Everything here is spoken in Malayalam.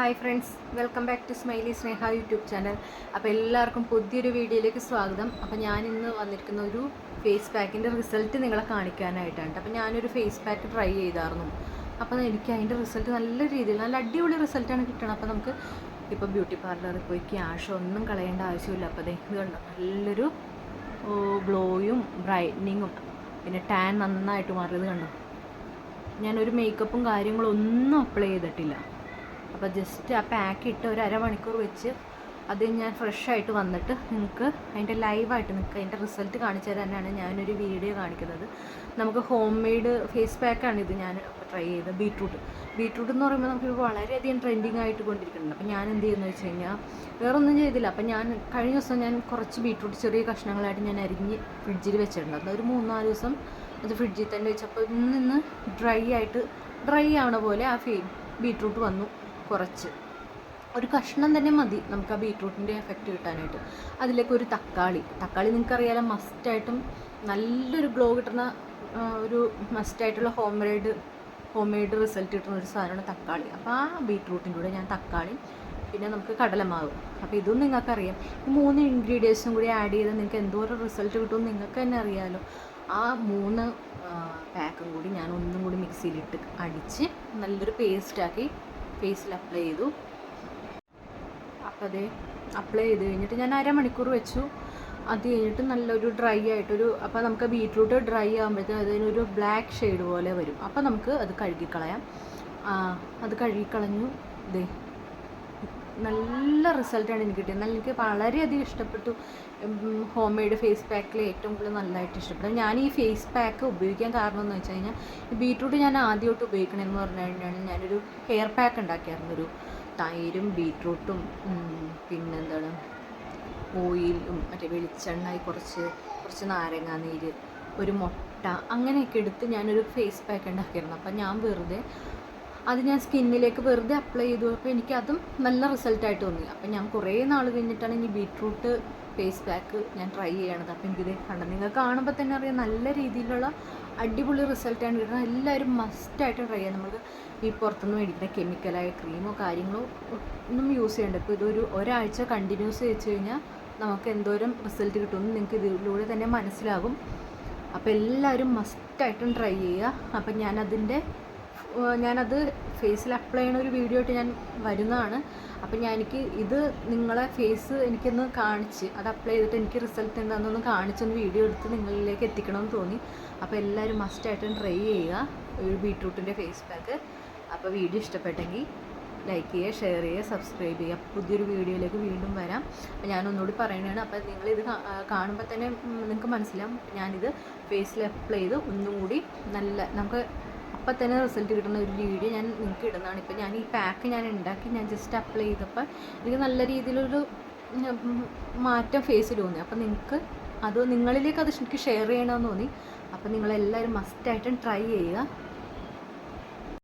Hi friends welcome back to smiley Sneha YouTube channel അപ്പോൾ എല്ലാവർക്കും പുതിയൊരു വീഡിയോയിലേക്ക് സ്വാഗതം. അപ്പോൾ ഞാൻ ഇന്ന് വന്നിരിക്കുന്ന ഒരു ഫേസ് പാക്കിന്റെ റിസൾട്ട് നിങ്ങളെ കാണിക്കാനായിട്ടാണ്. അപ്പോൾ ഞാനൊരു ഫേസ് പാക്ക് ട്രൈ ചെയ്തായിരുന്നു. അപ്പോൾ എനിക്ക് അതിന്റെ റിസൾട്ട് നല്ല രീതിയിൽ നല്ല അടിപൊളി റിസൾട്ടാണ് കിട്ടണം അപ്പോൾ നമുക്ക് ഇപ്പോൾ ബ്യൂട്ടി പാർലറിൽ പോയി ക്യാഷ് ഒന്നും കളയേണ്ട ആവശ്യമില്ല. അപ്പോൾ ദേ ഇത് നല്ലൊരു ഗ്ലോയും ബ്രൈറ്റനിങ്ങും പിന്നെ ടാൻ നന്നായിട്ട് മാറിയത് കണ്ടോ? ഞാനൊരു മേക്കപ്പും കാര്യങ്ങളും ഒന്നും അപ്ലൈ ചെയ്തിട്ടില്ല. അപ്പോൾ ജസ്റ്റ് ആ പാക്ക് ഇട്ട് ഒരു അരമണിക്കൂർ വെച്ച് അത് ഞാൻ ഫ്രഷ് ആയിട്ട് വന്നിട്ട് നിങ്ങൾക്ക് അതിന്റെ ലൈവായിട്ട് നിങ്ങൾക്ക് അതിന്റെ റിസൾട്ട് കാണിച്ചു തരാനാണ് ഞാനൊരു വീഡിയോ കാണിക്കുന്നത്. നമുക്ക് ഹോം മെയ്ഡ് ഫേസ് പാക്കാണ് ഇത് ഞാൻ ട്രൈ ചെയ്തത് ബീട്രൂട്ട് ബീട്രൂട്ട് എന്ന് പറയുമ്പോൾ നമുക്ക് വളരെയധികം ട്രെൻഡിങ് ആയിട്ട് കൊണ്ടിരിക്കുന്നുണ്ട്. അപ്പോൾ ഞാൻ എന്ത് ചെയ്യുന്നത് വെച്ച് കഴിഞ്ഞാൽ വേറെ ഒന്നും ചെയ്തില്ല. അപ്പോൾ ഞാൻ കഴിഞ്ഞ ദിവസം ഞാൻ കുറച്ച് ബീട്രൂട്ട് ചെറിയ കഷ്ണങ്ങളായിട്ട് ഞാൻ അരിഞ്ഞ് ഫ്രിഡ്ജിൽ വെച്ചിട്ടുണ്ട്. അതൊരു മൂന്നാൽ ദിവസം അത് ഫ്രിഡ്ജിൽ തന്നെ വെച്ചപ്പോൾ ഇന്ന് ഇന്ന് ഡ്രൈ ആയിട്ട് ഡ്രൈ ആവണ പോലെ ആ ഫീ ബീട്രൂട്ട് വന്നു. കുറച്ച്. ഒരു കഷ്ണം തന്നെ മതി നമുക്ക് ആ ബീട്രൂട്ടിന്റെ എഫക്റ്റ് കിട്ടാനായിട്ട്. അതിലേക്ക് ഒരു തക്കാളി. തക്കാളി നിങ്ങൾക്കറിയാലോ മസ്റ്റായിട്ടും നല്ലൊരു ഗ്ലോ കിട്ടുന്ന ഒരു മസ്റ്റായിട്ടുള്ള home made home made result കിട്ടുന്ന ഒരു സാധനമാണ് തക്കാളി. അപ്പോൾ ആ ബീട്രൂട്ടിന്റെ കൂടെ ഞാൻ തക്കാളി പിന്നെ നമുക്ക് കടലമാവ്. അപ്പോൾ ഇതും നിങ്ങൾക്കറിയാം. ഈ മൂന്ന് ഇൻഗ്രീഡിയൻസും കൂടി ആഡ് ചെയ്താൽ നിങ്ങൾക്ക് എന്തോരം റിസൾട്ട് കിട്ടുമെന്ന് നിങ്ങൾക്ക് തന്നെ അറിയാമല്ലോ ആ മൂന്ന് പാക്കും കൂടി ഞാൻ ഒന്നും കൂടി മിക്സിയിലിട്ട് അടിച്ച് നല്ലൊരു പേസ്റ്റാക്കി ഫേസിൽ അപ്ലൈ ചെയ്തു. അപ്പോൾ അതേ അപ്ലൈ ചെയ്ത് കഴിഞ്ഞിട്ട് ഞാൻ അരമണിക്കൂർ വെച്ചു. അത് കഴിഞ്ഞിട്ട് നല്ലൊരു ഡ്രൈ ആയിട്ടൊരു അപ്പോൾ നമുക്ക് ബീട്രൂട്ട് ഡ്രൈ ആകുമ്പോഴത്തേക്കും അതിനൊരു ബ്ലാക്ക് ഷെയ്ഡ് പോലെ വരും. അപ്പോൾ നമുക്ക് അത് കഴുകിക്കളയാം. അത് കഴുകിക്കളഞ്ഞു. ദേ നല്ല റിസൾട്ടാണ് എനിക്ക് കിട്ടിയത്. നല്ല എനിക്ക് വളരെയധികം ഇഷ്ടപ്പെട്ടു. ഹോം മെയ്ഡ് ഫേസ് പാക്കിൽ ഏറ്റവും കൂടുതൽ നല്ലതായിട്ട് ഇഷ്ടപ്പെട്ടു ഞാൻ ഈ ഫേസ് പാക്ക് ഉപയോഗിക്കാൻ കാരണം എന്ന് വെച്ച് കഴിഞ്ഞാൽ ബീട്രൂട്ട് ഞാൻ ആദ്യമായിട്ട് ഉപയോഗിക്കണമെന്ന് പറഞ്ഞു കഴിഞ്ഞാൽ ഞാനൊരു ഹെയർ പാക്ക് ഉണ്ടാക്കിയായിരുന്നു. ഒരു തൈരും ബീട്രൂട്ടും പിന്നെന്താണ് ഓയിലും മറ്റേ വെളിച്ചെണ്ണ കുറച്ച് കുറച്ച് നാരങ്ങാ നീര് ഒരു മുട്ട അങ്ങനെയൊക്കെ എടുത്ത് ഞാനൊരു ഫേസ് പാക്ക് ഉണ്ടാക്കിയിരുന്നു അപ്പം ഞാൻ വെറുതെ അത് ഞാൻ സ്കിന്നിലേക്ക് വെറുതെ അപ്ലൈ ചെയ്തു. അപ്പോൾ എനിക്കതും നല്ല റിസൾട്ടായിട്ട് തോന്നി. അപ്പം ഞാൻ കുറേ നാൾ കഴിഞ്ഞിട്ടാണ് ഈ ബീട്രൂട്ട് ഫേസ് പാക്ക് ഞാൻ ട്രൈ ചെയ്യണത്. അപ്പം എനിക്കിത് കണ്ടത് നിങ്ങൾ കാണുമ്പോൾ തന്നെ അറിയാം നല്ല രീതിയിലുള്ള അടിപൊളി റിസൾട്ടാണ് കിട്ടുന്നത്. എല്ലാവരും മസ്റ്റായിട്ട് ട്രൈ ചെയ്യാം നമുക്ക് ഈ പുറത്തുനിന്ന് മേടിക്കുന്ന കെമിക്കലായ ക്രീമോ കാര്യങ്ങളോ ഒന്നും യൂസ് ചെയ്യേണ്ട. ഇപ്പോൾ ഇതൊരു ഒരാഴ്ച കണ്ടിന്യൂസ് വെച്ച് കഴിഞ്ഞാൽ നമുക്ക് എന്തോരം റിസൾട്ട് കിട്ടുമെന്ന് നിങ്ങൾക്ക് ഇതിലൂടെ തന്നെ മനസ്സിലാകും. അപ്പോൾ എല്ലാവരും മസ്റ്റായിട്ടും ട്രൈ ചെയ്യുക. അപ്പം ഞാനതിന്റെ ഞാനത് ഫേസിൽ അപ്ലൈ ചെയ്യുന്ന ഒരു വീഡിയോ ആയിട്ട് ഞാൻ വരുന്നതാണ്. അപ്പം ഞാൻ എനിക്ക് ഇത് നിങ്ങളെ ഫേസ് എനിക്കൊന്ന് കാണിച്ച് അത് അപ്ലൈ ചെയ്തിട്ട് എനിക്ക് റിസൾട്ട് എന്താണെന്നൊന്ന് കാണിച്ചൊന്ന് വീഡിയോ എടുത്ത് നിങ്ങളിലേക്ക് എത്തിക്കണമെന്ന് തോന്നി. അപ്പോൾ എല്ലാവരും മസ്റ്റായിട്ടും ട്രൈ ചെയ്യുക ഒരു ബീട്രൂട്ടിന്റെ ഫേസ് പാക്ക് അപ്പോൾ വീഡിയോ ഇഷ്ടപ്പെട്ടെങ്കിൽ ലൈക്ക് ചെയ്യുക ഷെയർ ചെയ്യുക സബ്സ്ക്രൈബ് ചെയ്യുക. പുതിയൊരു വീഡിയോയിലേക്ക് വീണ്ടും വരാം. അപ്പോൾ ഞാൻ ഒന്നുകൂടി പറയുന്നതാണ്. അപ്പോൾ നിങ്ങളിത് കാണുമ്പോൾ തന്നെ നിങ്ങൾക്ക് മനസ്സിലാവും. ഞാനിത് ഫേസിൽ അപ്ലൈ ചെയ്ത് ഒന്നും കൂടി നല്ല നമുക്ക് അപ്പം തന്നെ റിസൾട്ട് കിട്ടുന്ന ഒരു വീഡിയോ ഞാൻ നിങ്ങൾക്ക് ഇടുന്നതാണ്. ഇപ്പോൾ ഞാൻ ഈ പാക്ക് ഞാൻ ഉണ്ടാക്കി ഞാൻ ജസ്റ്റ് അപ്ലൈ ചെയ്തപ്പോൾ എനിക്ക് നല്ല രീതിയിലൊരു മാറ്റം ഫേസിൽ തോന്നി. അപ്പം നിങ്ങൾക്ക് അത് നിങ്ങളിലേക്ക് അത് എനിക്ക് ഷെയർ ചെയ്യണമെന്ന് തോന്നി. അപ്പം നിങ്ങളെല്ലാവരും മസ്റ്റായിട്ടും ട്രൈ ചെയ്യുക.